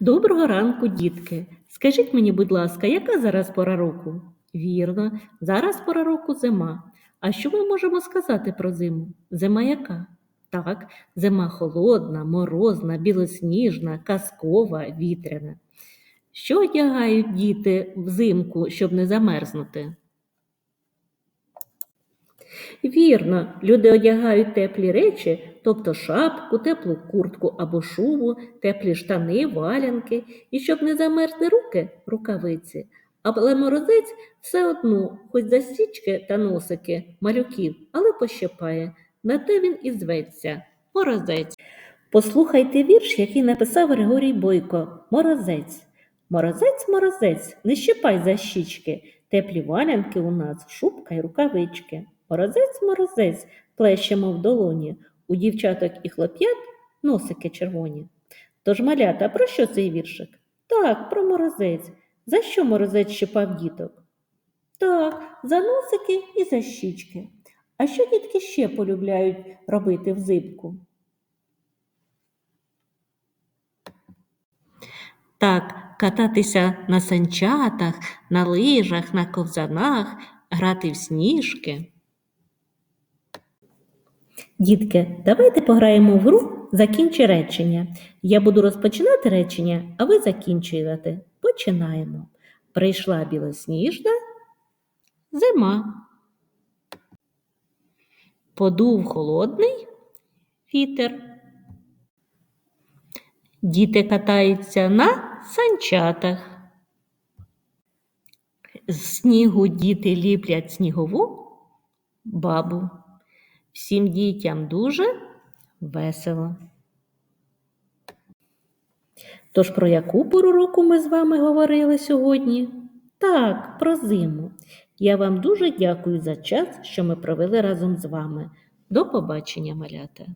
Доброго ранку, дітки. Скажіть мені, будь ласка, яка зараз пора року? Вірно, зараз пора року зима. А що ми можемо сказати про зиму? Зима яка? Так, зима холодна, морозна, білосніжна, казкова, вітряна. Що одягають діти взимку, щоб не замерзнути? Вірно, люди одягають теплі речі, тобто шапку, теплу куртку або шубу, теплі штани, валянки, і щоб не замерзли руки, рукавиці. Але морозець все одно, хоч за стічки та носики малюків, але пощипає. На те він і зветься морозець. Послухайте вірш, який написав Григорій Бойко Морозець. Морозець, морозець, не щипай за щічки, теплі валянки у нас, шубка й рукавички. Морозець, морозець, плещемо в долоні, у дівчаток і хлоп'ят носики червоні. Тож, малята, про що цей віршик? Так, про морозець. За що морозець щипав діток? Так, за носики і за щічки. А що дітки ще полюбляють робити взимку? Так, кататися на санчатах, на лижах, на ковзанах, грати в сніжки. Дітки, давайте пограємо в гру Закінчи речення. Я буду розпочинати речення, а ви закінчуєте. Починаємо. Прийшла білосніжна зима. Подув холодний вітер. Діти катаються на санчатах. З снігу діти ліплять снігову бабу. Всім дітям дуже весело. Тож про яку пору року ми з вами говорили сьогодні? Так, про зиму. Я вам дуже дякую за час, що ми провели разом з вами. До побачення, малята!